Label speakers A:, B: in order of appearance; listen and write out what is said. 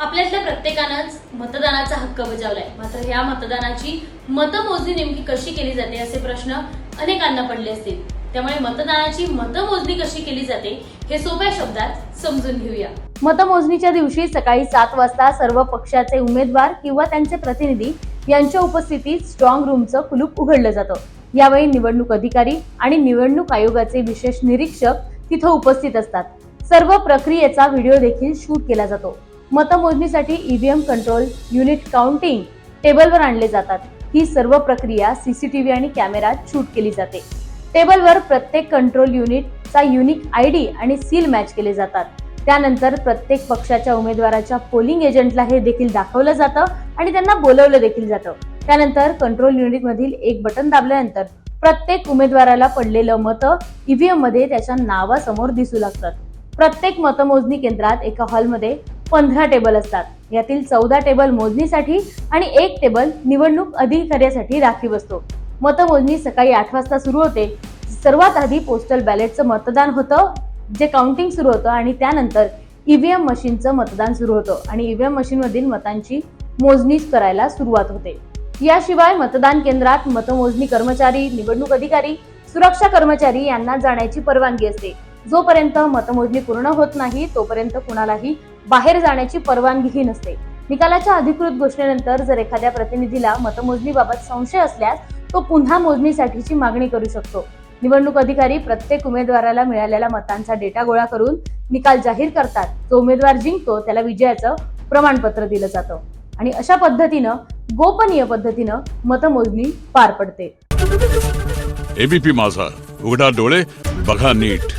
A: आपल्यातल्या प्रत्येकानंच मतदानाचा हक्क बजावलाय. मात्र या मतदानाची मतमोजणी नेमकी कशी केली जाते असे प्रश्न अनेकांना पडले असतील. त्यामुळे मतदानाची मतमोजणी कशी केली जाते हे सोप्या शब्दात समजून घेऊया.
B: मतमोजणीच्या दिवशी सकाळी सात वाजता सर्व पक्षाचे उमेदवार किंवा त्यांचे प्रतिनिधी यांच्या उपस्थितीत स्ट्रॉंग रूमचं कुलूप उघडलं जातं. यावेळी निवडणूक अधिकारी आणि निवडणूक आयोगाचे विशेष निरीक्षक तिथं उपस्थित असतात. सर्व प्रक्रियेचा व्हिडिओ देखील शूट केला जातो. मतमोजणीसाठी ईव्हीएम कंट्रोल युनिट काउंटिंग टेबलवर आणले जातात. ही सर्व प्रक्रिया सीसीटीव्ही आणि कॅमेऱ्यात शूट केली जाते. टेबलवर प्रत्येक कंट्रोल युनिटचा युनिक आय डी आणि सील मॅच केले जातात. त्यानंतर प्रत्येक पक्षाच्या उमेदवाराच्या पोलिंग एजंटला हे देखील दाखवलं जातं आणि त्यांना बोलवलं देखील जातं. त्यानंतर कंट्रोल युनिटमधील एक बटन दाबल्यानंतर प्रत्येक उमेदवाराला पडलेलं मतं ईव्हीएममध्ये त्याच्या नावासमोर दिसू लागतात. प्रत्येक मतमोजणी केंद्रात एका हॉलमध्ये पंधरा टेबल असतात. यातील चौदा टेबल मोजणीसाठी आणि एक टेबल निवडणूक अधिकाऱ्यासाठी राखीव असतो मतमोजणी सकाळी आठ वाजता सुरू होते. सर्वात आधी पोस्टल बॅलेटचं मतदान होतं जे काउंटिंग सुरू होतं आणि त्यानंतर ईव्हीएम मशीनचं मतदान सुरू होतं आणि ईव्हीएम मशीनमधील मतांची मोजणी करायला सुरुवात होते. याशिवाय मतदान केंद्रात मतमोजणी कर्मचारी निवडणूक अधिकारी सुरक्षा कर्मचारी यांना जाण्याची परवानगी असते. जोपर्यंत मतमोजणी पूर्ण होत नाही तोपर्यंत कुणालाही बाहेर जाण्याची परवानगीही नसते. निकालाच्या अधिकृत घोषणेनंतर जर एखाद्या प्रतिनिधीला मतमोजणीबाबत संशय असल्यास तो पुन्हा मोजणीसाठीची मागणी करू शकतो. निवडणूक अधिकारी प्रत्येक उमेदवाराला मिळालेल्या मतांचा डेटा गोळा करून निकाल जाहीर करतात. जो उमेदवार जिंकतो त्याला विजयाचं प्रमाणपत्र दिलं जातं. आणि अशा पद्धतीनं गोपनीय पद्धतीनं मतमोजणी पार पडते.
C: एबीपी माझा. उघडा डोळे बघा नीट.